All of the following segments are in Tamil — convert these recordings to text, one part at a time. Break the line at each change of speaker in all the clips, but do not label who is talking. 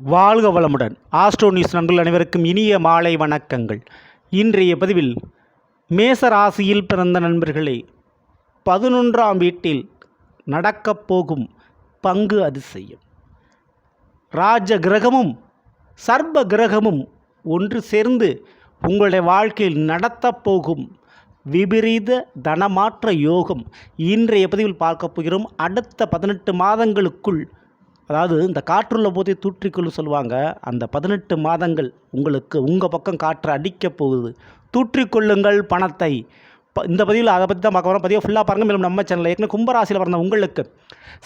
வாழ்க வளமுடன். ஆஸ்ட்ரோ நியூஸ் நண்பர்கள் அனைவருக்கும் இனிய மாலை வணக்கங்கள். இன்றைய பதிவில் மேச ராசியில் பிறந்த நண்பர்களே பதினொன்றாம் வீட்டில் நடக்கப் போகும் பங்கு அதிசயம். ராஜ கிரகமும் சர்ப கிரகமும் ஒன்று சேர்ந்து உங்களுடைய வாழ்க்கையில் நடத்தப் போகும் விபரீத தனமாற்ற யோகம் இன்றைய பதிவில் பார்க்க போகிறோம். அடுத்த பதினெட்டு மாதங்களுக்குள் அதாவது இந்த காற்றுள்ள போதே தூற்றிக்கொள்ளும் சொல்லுவாங்க அந்த பதினெட்டு மாதங்கள் உங்களுக்கு உங்கள் பக்கம் காற்று அடிக்கப் போகுது. தூற்றிக்கொள்ளுங்கள் பணத்தை. இந்த பதிவில் அதை பற்றி தான் பார்க்க வரோம் பதிவை ஃபுல்லாக பாருங்கள் மேலும் நம்ம சேனலில் ஏற்கனவே கும்பராசியில் பிறந்த உங்களுக்கு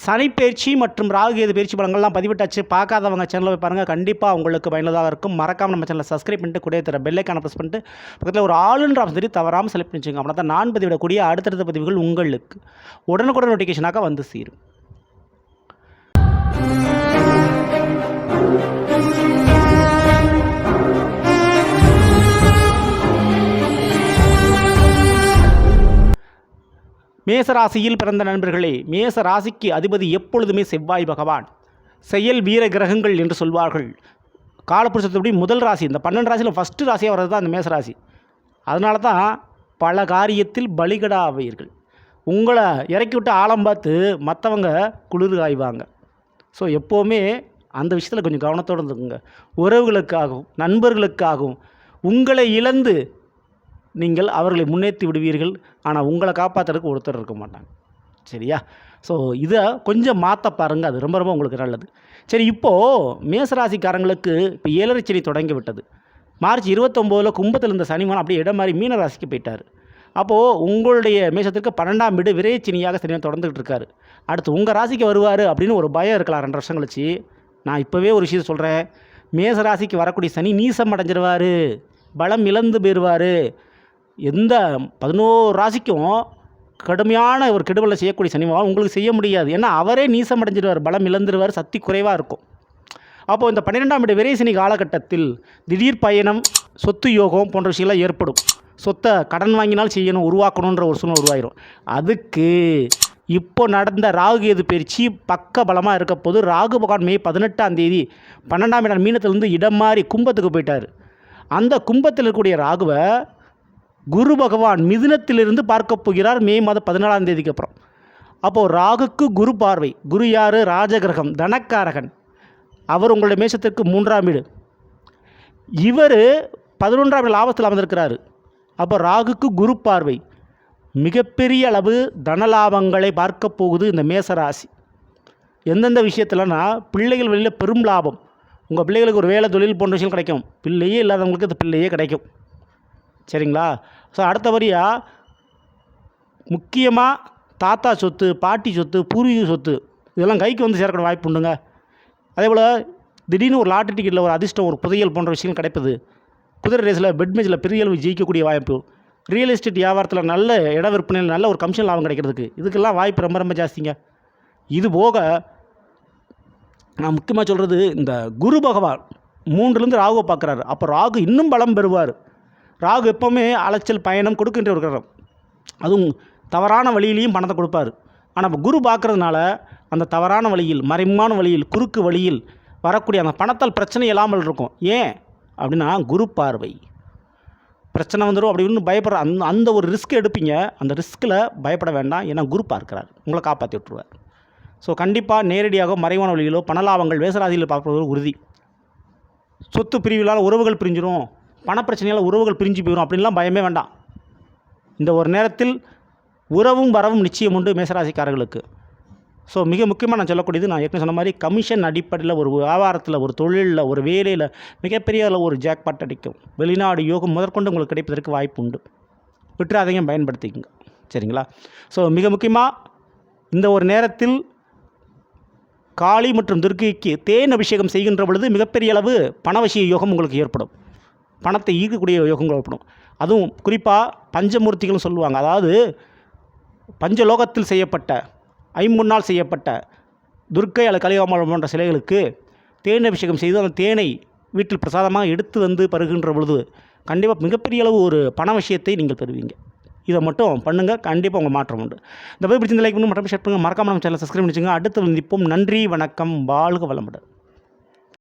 சனிப்பயிற்சி மற்றும் ராகுகேது பயிற்சி பலங்கள்லாம் பதிவிட்டாச்சு. பார்க்காதவங்க சேனலில் போய் பாருங்கள் கண்டிப்பாக உங்களுக்கு பயனுள்ளதாக இருக்கும். மறக்காமல் நம்ம சேனலை சப்ஸ்கிரைப் பண்ணிட்டு கூட தர பெல்லைக்கான ப்ரெஸ் பண்ணிட்டு பக்கத்தில் ஒரு ஆளுன்ற ஆப்ஷன் தெரியும். தவறாமல் செலக்ட் பண்ணிச்சுங்க அப்படின்னா தான் நான் பதிவிடக்கூடிய அடுத்தடுத்த பதிவுகள் உங்களுக்கு உடனுக்குடன் நோட்டிஃபிகேஷனாக வந்து சேரும். மேச ராசியில் பிறந்த நண்பர்களே மேச ராசிக்கு அதிபதி எப்பொழுதுமே செவ்வாய் பகவான். செயல் வீர கிரகங்கள் என்று சொல்வார்கள். காலப்புருஷத்துப்படி முதல் ராசி இந்த பன்னெண்டு ராசியில் ஃபஸ்ட்டு ராசியாக வர்றது தான் அந்த மேச ராசி அதனால தான் பல காரியத்தில் பலிகடாவீர்கள். உங்களை இறக்கி விட்டு ஆழம் பார்த்து மற்றவங்க குளிர் காய்வாங்க. ஸோ எப்போவுமே அந்த விஷயத்தில் கொஞ்சம் கவனத்தோடு இருந்துக்குங்க. உறவுகளுக்காகவும் நண்பர்களுக்காகவும் உங்களை இழந்து நீங்கள் அவர்களை முன்னேற்றி விடுவீர்கள். ஆனால் உங்களை காப்பாற்றுறதுக்கு ஒருத்தர் இருக்க மாட்டாங்க. சரியா? ஸோ இதை கொஞ்சம் மாற்ற பாருங்கள் அது ரொம்ப ரொம்ப உங்களுக்கு நல்லது. சரி இப்போது மேசராசிக்காரங்களுக்கு இப்போ ஏழரை சனி தொடங்கி விட்டது. மார்ச் இருபத்தொம்போதில் கும்பத்தில் இருந்த சனிமான் அப்படியே இடம் மாதிரி மீனராசிக்கு போயிட்டார். அப்போது உங்களுடைய மேசத்திற்கு பன்னெண்டாம் வீடு விரைச்சனியாக சனியாக தொடர்ந்துகிட்டு இருக்காரு. அடுத்து உங்கள் ராசிக்கு வருவார் அப்படின்னு ஒரு பயம் இருக்கலாம். ரெண்டு வருஷம் கழிச்சு. நான் இப்போவே ஒரு விஷயத்தை சொல்கிறேன் மேச ராசிக்கு வரக்கூடிய சனி நீசம் அடைஞ்சிருவார். பலம் இழந்து போயிடுவார் எந்த பதினோரு ராசிக்கும் கடுமையான ஒரு கெடுதலை செய்யக்கூடிய சனி பகவான் உங்களுக்கு செய்ய முடியாது. ஏன்னா அவரே நீசம் அடைஞ்சிடுவார் பலம் இழந்துருவார் சக்தி குறைவாக இருக்கும். அப்போது இந்த பன்னிரெண்டாம் வீடு விரைசனி காலகட்டத்தில் திடீர் பயணம் சொத்து யோகம் போன்ற விஷயங்கள்லாம் ஏற்படும். சொத்தை கடன் வாங்கினால் செய்யணும் உருவாக்கணுன்ற ஒரு சூழ்நிலை உருவாயிரும். அதுக்கு இப்போ நடந்த ராகு எது பயிற்சி பக்க பலமாக இருக்க போது ராகு பகவான் மே பதினெட்டாம் தேதி பன்னெண்டாம் இடம் மீனத்திலிருந்து இடம் மாறி கும்பத்துக்கு போயிட்டார். அந்த கும்பத்தில் இருக்கக்கூடிய ராகுவை குரு பகவான் மிதுனத்திலிருந்து பார்க்க போகிறார் மே மாதம் பதினாலாம் தேதிக்கு அப்புறம். அப்போது ராகுக்கு குரு பார்வை. குரு யார்? ராஜகிரகம் தனக்காரகன். அவர் உங்களுடைய மேஷத்திற்கு மூன்றாம் வீடு. இவர் பதினொன்றாம் வீடு லாபத்தில் அமர்ந்திருக்கிறாரு. அப்போ ராகுக்கு குரு பார்வை. மிகப்பெரிய அளவு தனலாபங்களை பார்க்க போகுது இந்த மேசராசி எந்தெந்த விஷயத்துலனா பிள்ளைகள் வெளியில் பெரும் லாபம். உங்கள் பிள்ளைகளுக்கு ஒரு வேலை தொழில் போன்ற விஷயம் கிடைக்கும். பிள்ளையே இல்லாதவங்களுக்கு அந்த பிள்ளையே கிடைக்கும். சரிங்களா? ஸோ அடுத்தபடியாக முக்கியமாக தாத்தா சொத்து பாட்டி சொத்து பூர்வீக சொத்து இதெல்லாம் கைக்கு வந்து சேர்க்கணும் வாய்ப்பு உண்டுங்க. அதே போல் திடீர்னு ஒரு லாட்ரி டிக்கெட்டில் ஒரு அதிர்ஷ்டம் ஒரு புதையல் போன்ற விஷயம் கிடைப்பது குதிரை ரேஸில் பெட் மேட்ச்சில் பெரிய அளவு ஜெயிக்கக்கூடிய வாய்ப்பு ரியல் எஸ்டேட் வியாபாரத்தில் நல்ல இட விற்பனையில் நல்ல ஒரு கமிஷன் லாபம் கிடைக்கிறதுக்கு இதுக்கெல்லாம் வாய்ப்பு ரொம்ப ரொம்ப ஜாஸ்திங்க. இது போக நான் முக்கியமாக சொல்கிறது இந்த குரு பகவான் மூன்றுலேருந்து ராகுவை பார்க்குறாரு. அப்போ ராகு இன்னும் பலம் பெறுவார். ராகு எப்போவுமே அலைச்சல் பயணம் கொடுக்கின்ற ஒரு கிரகம். அதுவும் தவறான வழியிலையும் பணத்தை கொடுப்பாரு. ஆனால் இப்போ குரு பார்க்குறதுனால அந்த தவறான வழியில் மறைமான வழியில் குறுக்கு வழியில் வரக்கூடிய அந்த பணத்தால் பிரச்சனை இல்லாமல் இருக்கும். ஏன்? அப்படின்னா குரு பார்வை. பிரச்சனை வந்துடும் அப்படி இப்படின்னு பயப்படுற அந்த அந்த ஒரு ரிஸ்க் எடுப்பீங்க. அந்த ரிஸ்கில் பயப்பட வேண்டாம். ஏன்னா குரு பார்க்கிறார். உங்களை காப்பாற்றி விட்டுருவார். ஸோ கண்டிப்பாக நேரடியாக மறைவான வழியிலோ பணலாபங்கள் வேசராதியில் பார்ப்பது உறுதி. சொத்து பிரிவிலால் உறவுகள் பிரிஞ்சிடும் பணப்பிரச்சனையால் உறவுகள் பிரிஞ்சு போயிடும் அப்படின்லாம் பயமே வேண்டாம். இந்த ஒரு நேரத்தில் உறவும் வரவும் நிச்சயம் உண்டு மேசராசிக்காரர்களுக்கு. ஸோ மிக முக்கியமாக நான் சொல்லக்கூடியது நான் ஏற்கனவே சொன்ன மாதிரி கமிஷன் அடிப்படையில் ஒரு வியாபாரத்தில் ஒரு தொழிலில் ஒரு வேலையில் மிகப்பெரிய அளவு ஒரு ஜாக்பாட் அடிக்கும். வெளிநாடு யோகம் முதற்கொண்டு உங்களுக்கு கிடைப்பதற்கு வாய்ப்பு உண்டு. விட்டுறாதையும் பயன்படுத்திக்கங்க. சரிங்களா? ஸோ மிக முக்கியமாக இந்த ஒரு நேரத்தில் காளி மற்றும் துர்கைக்கு தேன் அபிஷேகம் செய்கின்ற பொழுது மிகப்பெரிய அளவு பணவசிய யோகம் உங்களுக்கு ஏற்படும். பணத்தை ஈர்க்கக்கூடிய யோகம் ஏற்படும். அதுவும் குறிப்பாக பஞ்சமூர்த்திகள்னு சொல்லுவாங்க. அதாவது பஞ்சலோகத்தில் செய்யப்பட்ட ஐம்பொன்னால் செய்யப்பட்ட துர்க்கை அல்லது கலிகாமல் போன்ற சிலைகளுக்கு தேன் அபிஷேகம் செய்து அந்த தேனை வீட்டில் பிரசாதமாக எடுத்து வந்து பருகின்ற பொழுது கண்டிப்பாக மிகப்பெரிய அளவு ஒரு பண விஷயத்தை நீங்கள் பெறுவீங்க. இதை மட்டும் பண்ணுங்கள் கண்டிப்பாக உங்கள் மாற்றம் உண்டு. இந்த போய் பிடிச்சிருந்த லைக் பண்ணி மட்டும் ஷேர் பண்ணுங்கள் மறக்காமல் நம்ம சேனல் சப்ஸ்கிரைப் பண்ணிச்சுங்க அடுத்து நிற்போம் நன்றி வணக்கம். வாழ்க வளமுடன்.